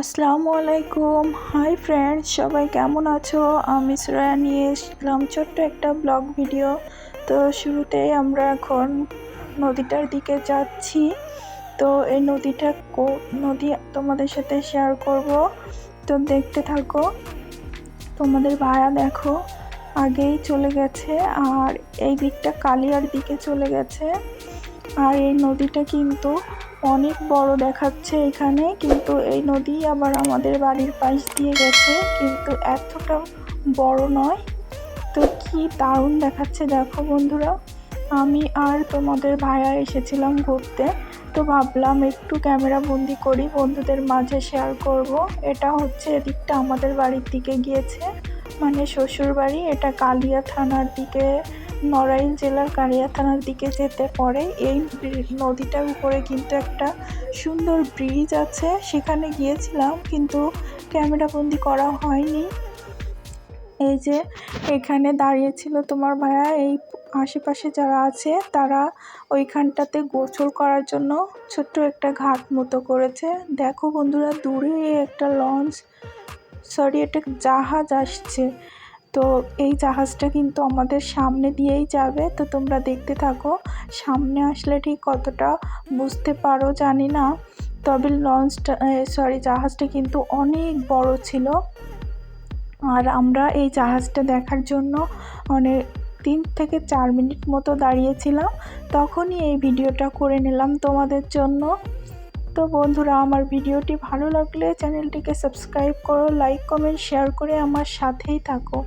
আসসালামু আলাইকুম। Hi friends সবাই কেমন আছো? আমি শ্রেয়া নিয়ে এসলাম ছোট্ট একটা ব্লগ ভিডিও। তো শুরুতেই আমরা এখন নদীটার দিকে যাচ্ছি। তো এই নদীটা নদী তোমাদের সাথে শেয়ার করব। তো দেখতে থাকো। তোমাদের ভাড়া দেখো, আগেই চলে গেছে আর এই দিকটা কালিয়ার দিকে চলে গেছে। আর এই নদীটা কিন্তু অনেক বড় দেখাচ্ছে এখানে। কিন্তু এই নদী আবার আমাদের বাড়ির পাশ দিয়ে গেছে। কিন্তু এতটা বড় নয়। তো কি দারুণ দেখাচ্ছে দেখো বন্ধুরা। আমি আর তোমাদের ভাইয়া এসেছিলাম ঘুরতে। তো ভাবলাম একটু ক্যামেরা বন্দি করি, বন্ধুদের মাঝে শেয়ার করব। এটা হচ্ছে এদিকটা আমাদের বাড়ির দিকে গিয়েছে। মানে শ্বশুর বাড়ি এটা কালিয়া থানার দিকে নড়াইল জেলার কালিয়া থানার দিকে যেতে পরে এই নদীটার উপরে কিন্তু একটা সুন্দর ব্রিজ আছে। সেখানে গিয়েছিলাম কিন্তু ক্যামেরা বন্দি করা হয়নি। এই যে এখানে দাঁড়িয়েছিল তোমার ভাইয়া, এই আশেপাশে যারা আছে তারা ওইখানটাতে গোসল করার জন্য ছোট্ট একটা ঘাট মতো করেছে। দেখো বন্ধুরা, দূরে একটা লঞ্চ সরি একটা জাহাজ আসছে। তো এই জাহাজটা কিন্তু আমাদের সামনে দিয়েই যাবে। তো তোমরা দেখতে থাকো, সামনে আসলে ঠিক কতটা বুঝতে পারো জানি না। তবে লঞ্চটা সরি জাহাজটা কিন্তু অনেক বড় ছিল। আর আমরা এই জাহাজটা দেখার জন্য অনেক তিন থেকে চার মিনিট মতো দাঁড়িয়েছিলাম। তখনই এই ভিডিওটা করে নিলাম তোমাদের জন্য। তো বন্ধুরা, আমার ভিডিওটি ভালো লাগলে চ্যানেলটিকে সাবস্ক্রাইব করো, লাইক, কমেন্ট, শেয়ার করে আমার সাথেই থাকো।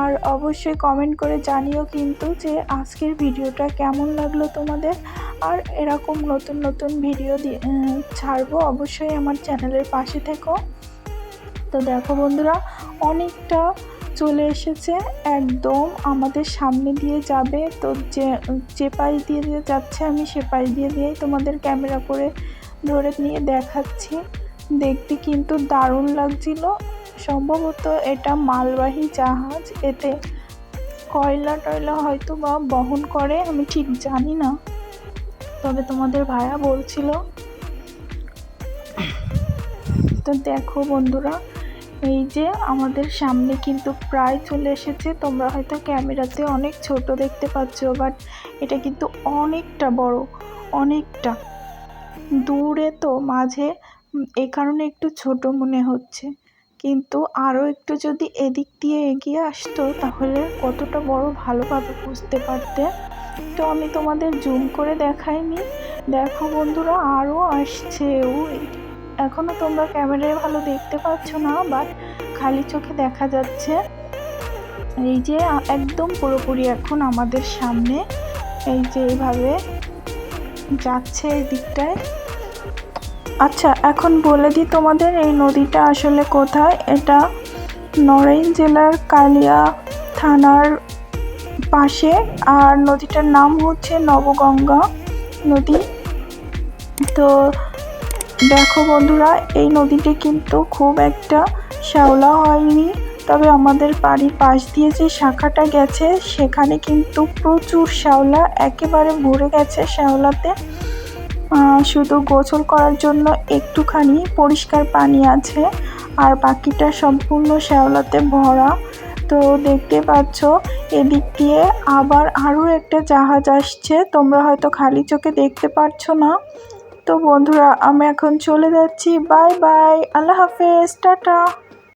আর অবশ্যই কমেন্ট করে জানিও কিন্তু যে আজকের ভিডিওটা কেমন লাগল তোমাদের। আর এরকম নতুন নতুন ভিডিও ছাড়বো অবশ্যই আমার চ্যানেলের পাশে থেকো। তো দেখো বন্ধুরা, অনেকটা চলে এসেছে, একদম আমাদের সামনে দিয়ে যাবে। তো যে যে পাশ দিয়ে দিয়ে যাচ্ছে, আমি সে পাশ দিয়ে দিয়েই তোমাদের ক্যামেরা করে ধরে নিয়ে দেখাচ্ছি। দেখতে কিন্তু দারুণ লাগছিল। সম্ভবত এটা মালবাহী জাহাজ। এতে কয়লা টয়লা হয়তো বা বহন করে, আমি ঠিক জানি না। তবে তোমাদের ভাইয়া বলছিল। তো দেখো বন্ধুরা, এই যে আমাদের সামনে কিন্তু প্রায় চলে এসেছে। তোমরা হয়তো ক্যামেরাতে অনেক ছোট দেখতে পাচ্ছ, বাট এটা কিন্তু অনেকটা বড়, অনেকটা। দূরে তো, মাঝে এ কারণে একটু ছোট মনে হচ্ছে। কিন্তু আরও একটু যদি এদিক দিয়ে এগিয়ে আসতো, তাহলে কতটা বড় ভালোভাবে বুঝতে পারতে? তো আমি তোমাদের জুম করে দেখাইনি। দেখো বন্ধুরা, আরও আসছে ওই। এখনও তোমরা ক্যামেরায় ভালো দেখতে পাচ্ছ না, বাট খালি চোখে দেখা যাচ্ছে। এই যে একদম পুরোপুরি এখন আমাদের সামনে। এই যে, এইভাবে যাচ্ছে এই দিকটায়। আচ্ছা এখন বলে দিই তোমাদের, এই নদীটা আসলে কোথায়? এটা নড়াইল জেলার কালিয়া থানার পাশে, আর নদীটার নাম হচ্ছে নবগঙ্গা নদী। তো দেখো বন্ধুরা, এই নদীটি কিন্তু খুব একটা শ্যাওলা হয়নি। তবে আমাদের বাড়ির পাশ দিয়ে যে শাখাটা গেছে, সেখানে কিন্তু প্রচুর শ্যাওলা, একেবারে ভরে গেছে শ্যাওলাতে। শুধু গোসল করার জন্য একটুখানি পরিষ্কার পানি আছে, আর বাকিটা সম্পূর্ণ শ্যাওলাতে ভরা। তো দেখতে পাচ্ছ, এদিক দিয়ে আবার আরও একটা জাহাজ আসছে, তোমরা হয়তো খালি চোখে দেখতে পাচ্ছ না। তো বন্ধুরা আমি এখন চলে যাচ্ছি। বাই বাই, আল্লাহ হাফেজ, টাটা।